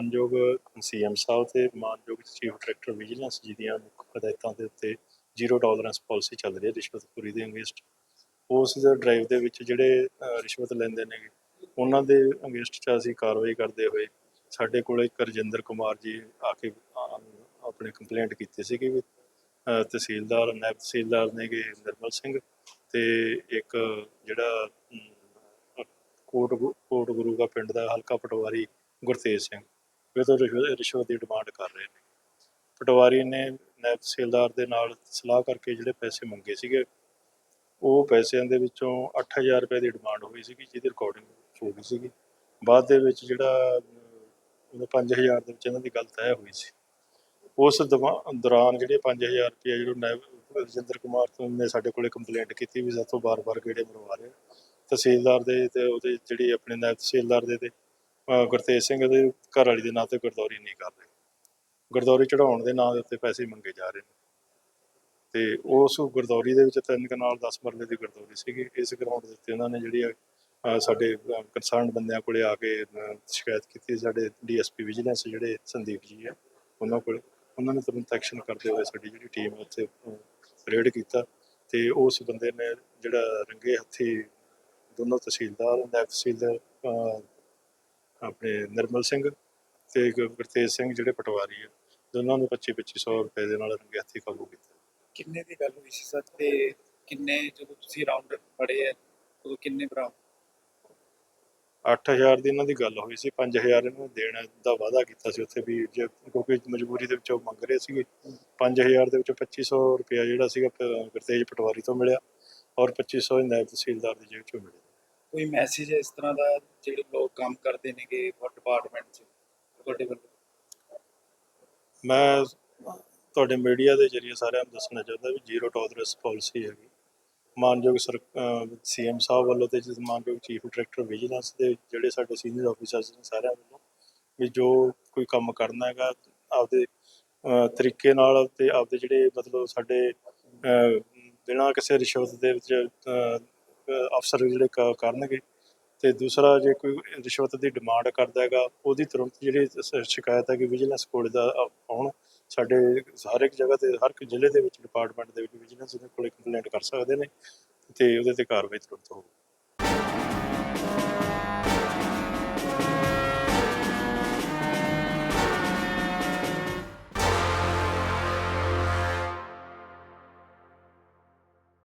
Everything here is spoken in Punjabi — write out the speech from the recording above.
ਮਾਨਯੋਗ ਸੀਐਮ ਸਾਹਿਬ ਤੇ ਮਾਨਯੋਗ ਚੀਫ ਡਾਇਰੈਕਟਰ ਵਿਜੀਲੈਂਸ ਜੀ ਦੀਆਂ ਮੁੱਖ ਹਦਾਇਤਾਂ ਦੇ ਉੱਤੇ ਜ਼ੀਰੋ ਟੋਲਰੈਂਸ ਪਾਲਿਸੀ ਚੱਲ ਰਹੀ ਹੈ ਰਿਸ਼ਵਤਖੋਰੀ ਦੇ ਅਗੇਂਸਟ। ਉਸ ਦੇ ਡਰਾਈਵ ਦੇ ਵਿੱਚ ਜਿਹੜੇ ਰਿਸ਼ਵਤ ਲੈਂਦੇ ਨੇ, ਉਹਨਾਂ ਦੇ ਅਗੇਂਸਟ 'ਚ ਅਸੀਂ ਕਾਰਵਾਈ ਕਰਦੇ ਹੋਏ ਸਾਡੇ ਕੋਲ ਇੱਕ ਰਜਿੰਦਰ ਕੁਮਾਰ ਜੀ ਆ ਕੇ ਆਪਣੇ ਕੰਪਲੇਂਟ ਕੀਤੀ ਸੀ ਕਿ ਵੀ ਤਹਿਸੀਲਦਾਰ ਨਾਇਬ ਤਹਿਸੀਲਦਾਰ ਨੇਗੇ ਨਿਰਮਲ ਸਿੰਘ ਤੇ ਇੱਕ ਜਿਹੜਾ ਕੋਟ ਗੁ- ਕੋਟ ਗੁਰੂ ਦਾ ਪਿੰਡ ਦਾ ਹਲਕਾ ਪਟਵਾਰੀ ਗੁਰਤੇਜ ਸਿੰਘ। ਇਹ ਤੋਂ ਰਿਸ਼ਵਤ ਰਿਸ਼ਵਤ ਦੀ ਡਿਮਾਂਡ ਕਰ ਰਹੇ ਨੇ। ਪਟਵਾਰੀ ਨੇ ਨਾਇਬ ਤਹਿਸੀਲਦਾਰ ਦੇ ਨਾਲ ਸਲਾਹ ਕਰਕੇ ਜਿਹੜੇ ਪੈਸੇ ਮੰਗੇ ਸੀਗੇ ਉਹ ਪੈਸਿਆਂ ਦੇ ਵਿੱਚੋਂ 8000 ਰੁਪਏ ਦੀ ਡਿਮਾਂਡ ਹੋਈ ਸੀਗੀ ਜਿਹਦੀ ਰਿਕਾਰਡਿੰਗ ਹੋ ਗਈ ਸੀਗੀ। ਬਾਅਦ ਦੇ ਵਿੱਚ ਜਿਹੜਾ ਅਮ, ਉਹਨੇ 5000 ਦੇ ਵਿੱਚ ਇਹਨਾਂ ਦੀ ਗੱਲ ਤੈਅ ਹੋਈ ਸੀ। ਉਸ ਦਵਾ- ਦੌਰਾਨ ਜਿਹੜੇ 5000 ਰੁਪਏ ਜਿਹੜਾ ਨੈਬ ਰਜਿੰਦਰ ਕੁਮਾਰ ਤੋਂ ਨੇ ਸਾਡੇ ਕੋਲੇ ਕੰਪਲੇਂਟ ਕੀਤੀ ਵੀ ਸਾਤੋਂ ਬਾਰ-ਬਾਰ ਗੇੜੇ ਮਰਵਾ ਰਹੇ ਤਹਿਸੀਲਦਾਰ ਦੇ ਤੇ ਉਹਦੇ ਜਿਹੜੀ ਆਪਣੇ ਨੈਬ ਤਹਿਸੀਲਦਾਰ ਦੇ ਤੇ ਅਹ ਗੁਰਤੇਜ ਸਿੰਘ ਦੇ ਘਰ ਵਾਲੀ ਦੇ ਨਾਂ ਤੇ ਗਰਦੌਰੀ ਨਹੀਂ ਕਰ ਰਹੇ। ਗਰਦੌਰੀ ਚੜਾਉਣ ਦੇ ਨਾਂ ਦੇ ਉੱਤੇ ਪੈਸੇ ਮੰਗੇ ਜਾ ਰਹੇ ਨੇ। ਤੇ ਉਸ ਗਰਦੌਰੀ ਦੇ ਵਿੱਚ ਤਿੰਨ ਕਨਾਲ 10 ਮਰਲੇ ਦੀ ਗਰਦੌਰੀ ਸੀਗੀ। ਇਸ ਗਰਾਊਂਡ ਦੇ ਉੱਤੇ ਉਹਨਾਂ ਨੇ ਜਿਹੜੀ ਆ, ਅਹ ਸਾਡੇ ਕੰਸਰਨ ਬੰਦਿਆਂ ਕੋਲੇ ਆ ਕੇ ਅਹ, ਸ਼ਿਕਾਇਤ ਕੀਤੀ। ਸਾਡੇ ਡੀਐਸਪੀ ਵਿਜੀਲੈਂਸ ਜਿਹੜੇ ਸੰਦੀਪ ਜੀ ਆ ਉਹਨਾਂ ਕੋਲ ਉਹਨਾਂ ਨੇ ਤੁਰੰਤ ਐਕਸ਼ਨ ਕਰਦੇ ਹੋਏ ਸਾਡੀ ਜਿਹੜੀ ਟੀਮ ਉੱਥੇ ਰੇਡ ਕੀਤਾ। ਤੇ ਉਸ ਬੰਦੇ ਨੇ ਜਿਹੜਾ ਰੰਗੇ ਹੱਥੀ ਦੋਨੋਂ ਤਹਿਸੀਲਦਾਰ ਨਾਇਬ ਤਹਿਸੀਲਦਾਰ ਅਹ, ਆਪਣੇ ਨਿਰਮਲ ਸਿੰਘ ਤੇ ਗੁਰਤੇਜ ਸਿੰਘ ਜਿਹੜੇ ਪਟਵਾਰੀ ਆ ਦੋਨਾਂ ਨੂੰ 25 2500 ਰੁਪਏ ਦੇ ਨਾਲ ਰੰਗੇ ਹੱਥੀ ਕਾਬੂ ਕੀਤਾ। ਕਿੰਨੇ ਦੀ ਗੱਲ ਹੋਈ ਸੀ ਸਰ? ਤੇ ਕਿੰਨੇ ਜਦੋਂ ਤੁਸੀਂ ਰਾਉਂਡ ਫੜੇ ਆ ਉਦੋਂ ਕਿੰਨੇ ਬਰਾਮਦ 8000 ਦੀ ਇਹਨਾਂ ਦੀ ਗੱਲ ਹੋਈ ਸੀ 5000 ਇਹਨਾਂ ਨੂੰ ਦੇਣ ਦਾ ਵਾਅਦਾ ਕੀਤਾ ਸੀ ਉੱਥੇ ਵੀ ਜੇ ਕਿਉਂਕਿ ਮਜਬੂਰੀ ਦੇ ਵਿੱਚ ਮੰਗ ਰਹੇ ਸੀਗੇ। 5000 ਦੇ ਵਿੱਚੋਂ 2500 ਰੁਪਇਆ ਜਿਹੜਾ ਸੀਗਾ ਗੁਰਤੇਜ ਪਟਵਾਰੀ ਤੋਂ ਮਿਲਿਆ ਔਰ 2500 ਨਾਇਬ ਤਹਿਸੀਲਦਾਰ ਦੀ ਜੇਬ ਚੋਂ ਮਿਲਿਆ। ਕੋਈ ਮੈਸੇਜ ਇਸ ਤਰ੍ਹਾਂ ਦਾ ਜਿਹੜੇ ਲੋਕ ਕੰਮ ਕਰਦੇ ਨੇਗੇ ਡਿਪਾਰਟਮੈਂਟ 'ਚ, ਤੁਹਾਡੇ ਵੱਲੋਂ? ਮੈਂ ਤੁਹਾਡੇ ਮੀਡੀਆ ਦੇ ਜਰੀਏ ਸਾਰਿਆਂ ਨੂੰ ਦੱਸਣਾ ਚਾਹੁੰਦਾ ਵੀ ਜ਼ੀਰੋ ਟੋਲਰੈਂਸ ਪਾਲਿਸੀ ਹੈਗੀ। ਮਾਨਯੋਗ ਸਰ ਸੀਐਮ ਸਾਹਿਬ ਵੱਲੋਂ ਤੇ ਜਿਸ ਮਾਨਯੋਗ ਚੀਫ ਡਾਇਰੈਕਟਰ ਵਿਜੀਲੈਂਸ ਦੇ ਜਿਹੜੇ ਸਾਡੇ ਸੀਨੀਅਰ ਆਫੀਸਰਸ ਨੇ ਸਾਰਿਆਂ ਵੱਲੋਂ ਵੀ ਜੋ ਕੋਈ ਕੰਮ ਕਰਨਾ ਹੈਗਾ, ਆਪਦੇ ਤਰੀਕੇ ਨਾਲ ਤੇ ਆਪਦੇ ਜਿਹੜੇ ਮਤਲਬ ਸਾਡੇ ਬਿਨਾਂ ਕਿਸੇ ਰਿਸ਼ਵਤ ਦੇ ਵਿੱਚ ਅਫਸਰ ਜਿਹੜੇ ਕ- ਕਰਨਗੇ ਤੇ ਦੂਸਰਾ ਜੇ ਕੋਈ ਰਿਸ਼ਵਤ ਦੀ ਡਿਮਾਂਡ ਕਰਦਾ ਹੈਗਾ, ਉਹਦੀ ਤੁਰੰਤ ਜਿਹੜੀ ਸ਼ਿਕਾਇਤ ਹੈ ਕਿ ਵਿਜੀਲੈਂਸ ਕੋਲ ਦਾ ਆਉਣ। ਸਾਡੇ ਹਰ ਇੱਕ ਜਗ੍ਹਾ ਤੇ, ਹਰ ਇੱਕ ਜ਼ਿਲ੍ਹੇ ਦੇ ਵਿੱਚ ਡਿਪਾਰਟਮੈਂਟ ਦੇ ਵਿੱਚ ਵਿਜੀਲੈਂਸ ਦੇ ਕੋਲੇ ਕੰਪਲੇਂਟ ਕਰ ਸਕਦੇ ਨੇ ਤੇ ਉਹਦੇ ਤੇ ਕਾਰਵਾਈ ਤੁਰੰਤ ਹੋਊ